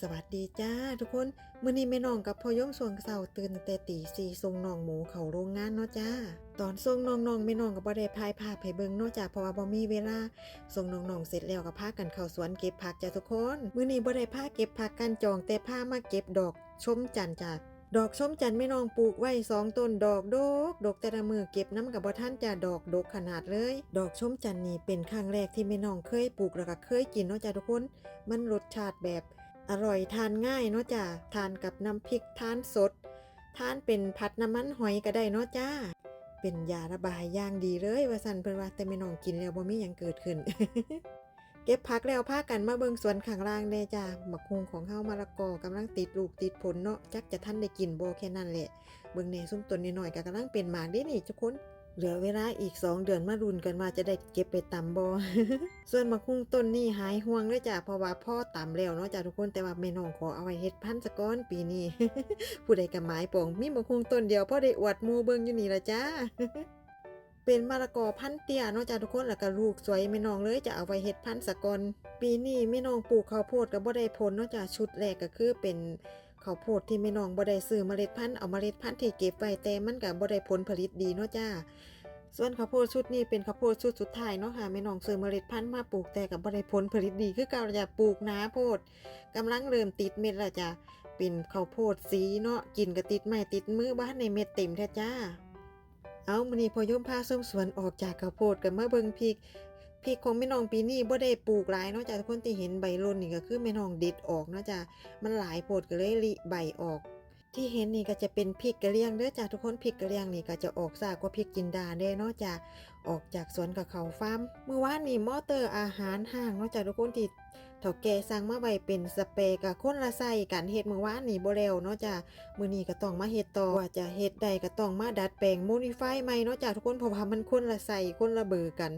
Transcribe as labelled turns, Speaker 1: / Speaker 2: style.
Speaker 1: สวัสดีจ้าทุกคน มื้อนี้แม่น้องกับพ่อยงสวงเสาตื่นแต่ตีสี่ส่งน้องหมูเขาโรงงานเนาะจ้า ตอนส่งน้องๆแม่น้องก็บ่ได้พายภาพให้เบิ่งเนาะจ้าเพราะว่าบ่มีเวลาส่งน้องๆเสร็จแล้วก็พากันเข้าสวนเก็บผักจ้าทุกคน มื้อนี้บ่ได้พาเก็บผักกันจองแต่พามาเก็บดอกชมจันจ้าดอกส้มจันทร์แม่น้องปลูกไว้สองต้นดอกดกดกแต่ละมือเก็บน้ำกับบ่ท่านจะดอกดกขนาดเลย ดอกส้มจันนี่เป็นครั้งแรกที่แม่น้องเคยปลูกแล้วก็เคยกินเนาะจ้าทุกคน มันรสชาติแบบ อร่อยทานง่ายเนาะจ้าทานกับน้ำพริกทานสด ทานเป็นผัดน้ำมันหอยก็ได้เนาะจ้า เป็นยาระบายอย่างดีเลยว่าสันเพิ่นว่าแต่แม่น้องกินแล้วบ่มีหยังเกิดขึ้น เก็บผักแล้วพากันมาเบิงสวนข้างล่างแน่จ้าหมักฮุงของเฮามะละกอกำลังติดลูกติดผลเนาะจักจะท่านได้กินบ่แค่นั้นแหละเบิงแน่ซุ่มต้นน้อยๆก็กำลังเป็นหมากเด้นี่ทุกคน เหลือเวลาอีก2เดือนมารุนกันว่าจะได้เก็บไปตำบ่ส่วนมะคุงต้นนี่หายห่วงเลยจ้ะเพราะว่าพ่อตำแล้วเนาะจ้ะทุกคนแต่ว่าแม่น้องขอเอาไว้เฮ็ดพันธุ์ซะก่อนปีนี้ผู้ใดก็หมายปองมีมะคุงต้นเดียวพ่อได้อวดมูเบิ่งอยู่นี่ละจ้าเป็นมะละกอพันเตี้ยเนาะจ้ะทุกคนแล้วก็ลูกสวยแม่น้องเลยจะเอาไว้เฮ็ดพันสะก่อนปีนี้แม่น้องปลูกข้าวโพดก็บ่ได้ผลเนาะจ้ะชุดแรกก็คือเป็น ข้าวโพดที่แม่น้องบ่ได้ซื้อเมล็ดพันธุ์เอาเมล็ดพันธุ์ที่เก็บไว้แต่มันก็บ่ได้ผลผลิตดีเนาะจ้า ส่วนข้าวโพดชุดนี้เป็นข้าวโพดชุดสุดท้ายเนาะค่ะแม่น้องซื้อเมล็ดพันธุ์มาปลูกแต่กับบ่ได้ผลผลิตดีคือเก่าจะปลูกนาโพดกำลังเริ่มติดเม็ดแล้วจ้ะเป็นข้าวโพดสีเนาะกินก็ติดไม้ติดมือบ้านในเม็ดเต็มแท้จ้า เอามื้อนี้พอยมพาส้มสวนออกจากข้าวโพดกันมาเบิ่งพริก พริกของแม่น้องปีนี้บ่ได้ปลูกหลายนาะจ้ะทุกคนที่เห็นใบร่นนี่ก็คือแม่น้องเด็ดออกเนาะจ้ะมันหลายโพดก็เลยริใบออก ที่เห็นนี่ก็จะเป็นพริกกระเลียงเด้อจ้ะทุกคนพริกกระเลียงนี่ก็จะออกซากกว่าพริกจินดาเด้เนาะจ้ะออกจากสวนกับเขาฟาร์มเมื่อวานนี่มอเตอร์อาหารห้างเนาะจ้ะทุกคนที่เฒ่าแก่สั่งมาไว้เป็นสเปรย์กับคนละใส่กันเฮ็ดเมื่อวานนี่บ่แล้วเนาะจ้ะมือนี้ก็ต้องมาเฮ็ดต่อว่าจะเฮ็ดได้ก็ต้องมาดัดแปลงโมดิฟายใหม่เนาะจ้ะทุกคนเพราะว่ามันคนละใส่คนละเบอร์กัน